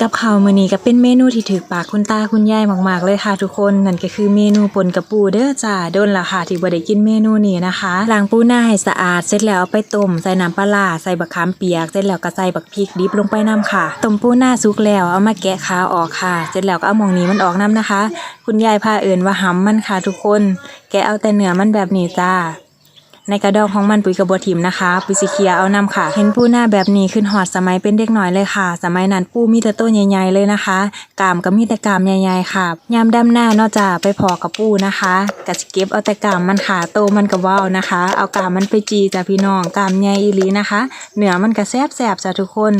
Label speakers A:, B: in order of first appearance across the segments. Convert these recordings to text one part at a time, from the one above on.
A: กับข้าวมื้อนี้ก็เป็นเมนูที่ถูกปากคุณตาคุณยายมากๆเลยค่ะทุกคนนั่นก็คือเมนูปนกระปูเด้อจ้าโดนละค่ะที่บ่ได้กินเมนูนี้นะคะล้างปูหน้าให้สะอาดเสร็จแล้วเอาไปต้มใส่น้ำปลาใส่บักขามเปียกเสร็จแล้วก็ใส่บักพริกดิบลงไปนํค่ะต้มปูหน้าสุกแล้วเอามาแกะขาออกค่ะ เสร็จแล้วก็เอาหมองนี้มันออกนํนะคะ คุณยายพาเอิ้นว่าหำมันค่ะทุกคน แกะเอาแต่เนื้อมันแบบนี้จ้า ในกระดองของมันปุ๋ยกระบวทิมนะคะปุยสิเคียร์เอานำค่ะ เห็นปูหน้าแบบนี้ขึ้นหอดสมัยเป็นเด็กหน่อยเลยค่ะ สมัยนั้นปูมีแต่ต้นใหญ่ๆเลยนะคะกามก็มีแต่กามใหญ่ๆค่ะยามดำหน้านอกจากไปพอกับปูนะคะกะสิเก็บเอาแต่กามมันค่ะโตมันก็เว้าวนะคะ เอากามมันไปจีจ้ะพี่น้องกามใหญ่อีลีนะคะเหนือมันก็แซ่บจ้ะทุกคน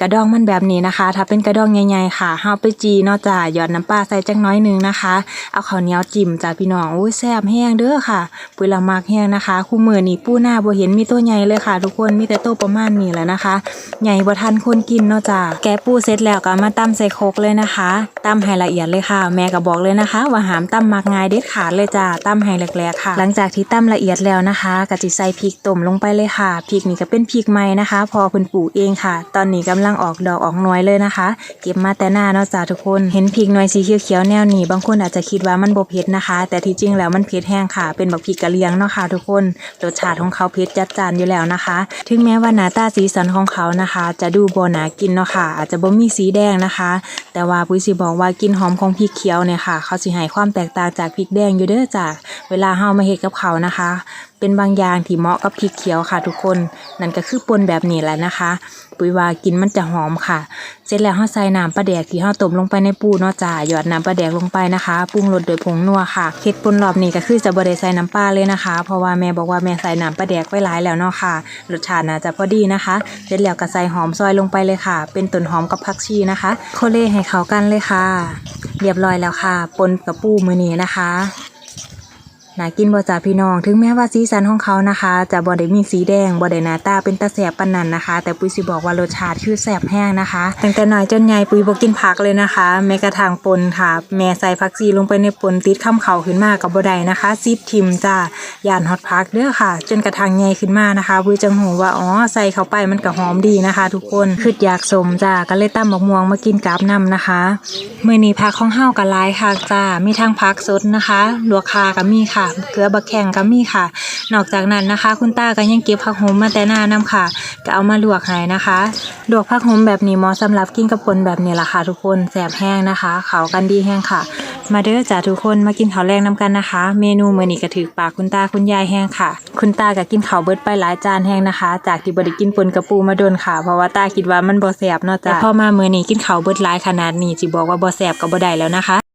A: กระดองมันแบบนี้นะคะ ถ้าเป็นกระดองใหญ่ๆค่ะเฮาไปจีเนอกจากหยอดน้ำปลาใส่จักน้อยนึงนะคะ เอาข้าวเหนียวจิ้มจ้าพี่น้องอุ้ยแซ่บแห้งเด้อค่ะปุยละมักแห้งนะคะ คู่มือนี่ปูหน้าบ่เห็นมีตัวใหญ่เลยค่ะ ทุกคนมีแต่ตัวประมาณนี้แหละนะคะ ใหญ่บ่ทันคนกินเนาะจ้าแกปูเสร็จแล้วก็มาตำใส่โคกเลยนะคะตำให้ละเอียดเลยค่ะ แม่ก็บอกเลยนะคะ ว่าหามตำมักง่ายเด็ดขาดเลยจ้าตำให้แหลกๆค่ะ หลังจากที่ตำละเอียดแล้วนะคะก็จิใส่พริกต้มลงไปเลยค่ะพริกนี่ก็เป็นพริกใหม่นะคะ พอเพิ่นปลูกเองค่ะ ตอนนี้กำลังังออกดอกออกน่วยเลยนะคะ เก็บมาแต่หน้าเนาะจ้าทุกคน เห็นพริกหน่วยสีเขียวๆแนวนี้บางคนอาจจะคิดว่ามันบ่เผ็ดนะคะ แต่ที่จริงแล้วมันเผ็ดแห้งค่ะ เป็นบักพริกกะเหรี่ยงเนาะค่ะทุกคนรสชาติของเขาเผ็ดจัดจานอยู่แล้วนะคะ ถึงแม้ว่าหน้าตาสีสันของเขานะคะ จะดูโบน่ากินเนาะค่ะ อาจจะบ่มีสีแดงนะคะ แต่ว่าปุ้ยสิบอกว่ากินหอมของพริกเขียวเนี่ยค่ะ เขาสิให้ความแตกต่างจากพริกแดงอยู่เด้อจ้าเวลาเฮามาเฮ็ดกับเขานะคะเป็นบางอย่างที่เหมาะกับพริกเขียวค่ะทุกคน นั่นก็คือป่นแบบนี้แหละนะคะ ปุยว่ากินมันจะหอมค่ะ เสร็จแล้วเฮาใส่น้ำปลาแดกที่เฮาต้มลงไปในปูเนาะจ้าหยอดน้ำปลาแดกลงไปนะคะ ปรุงรสโดยผงนัวค่ะเฮ็ดป่นรอบนี้ก็คือจะบ่ได้ใส่น้ำปลาเลยนะคะ เพราะว่าแม่บอกว่าแม่ใส่น้ำปลาแดกไว้หลายแล้วเนาะค่ะ รสชาติน่าจะพอดีนะคะ เสร็จแล้วก็ใส่หอมซอยลงไปเลยค่ะ เป็นต้นหอมกับผักชีนะคะ โคเล่ให้เข้ากันเลยค่ะ เรียบร้อยแล้วค่ะปนกับปูมือนี้นะคะ น่ากินบ่จ้าพี่น้อง ถึงแม้ว่าสีสันของเขานะคะจะบ่ได้มีสีแดงบ่ได้หน้าตาเป็นตาแสบปานนั้นนะคะ แต่ปุ้ยสิบอกว่ารสชาติคือแสบแห้งนะคะ ตั้งแต่น้อยจนใหญ่ปุ้ยบ่กินผักเลยนะคะ แม้กระทั่งปนค่ะ แม่ใส่ผักชีลงไปในปนติดข้ามเขาขึ้นมากับบ่ได้นะคะซิบทิมจ้าย่านฮอตพักเด้อค่ะ จนกระทั่งใหญ่ขึ้นมานะคะปุ้ยจังหูว่าอ๋อใส่เข้าไปมันก็หอมดีนะคะ ทุกคนคืออยากสมจ้าก็เลยตำบักม่วงมากินกับน้ำนะคะมื้อนี้ผักของเฮาก็หลายค่ะจ้ามีทั้งผักสดนะคะลวกคาก็มีค่ะเกลือบักแข้งก็มีค่ะ นอกจากนั้นนะคะ คุณตาก็ยังเก็บผักโหมมาแต่หน้านํค่ะ ก็เอามาลวกให้นะคะลวกผักโหมแบบนี้เหมาะสำหรับกินกับปนแบบนี้ล่ะค่ะ ทุกคนแสบแห้งนะคะเขากันดีแห้งค่ะ มาเด้อจ้าทุกคนมากินข้าวแรงนํกันนะคะ เมนูมื้อนี้ก็ถือปากคุณตาคุณยายแห้งค่ะ คุณตาก็กินข้าวเบิดไปหลายจานแห้งนะคะ จากที่บ่ได้กินปนกระปูมาโดนค่ะ เพราะว่าตาคิดว่ามันบ่แซ่บเนาะจ้ะแต่พอมามื้อนี้กินข้าวเบิดหลายขนาดนี้สิบอกว่าบ่แซ่บก็บ่ได้แล้วนะคะ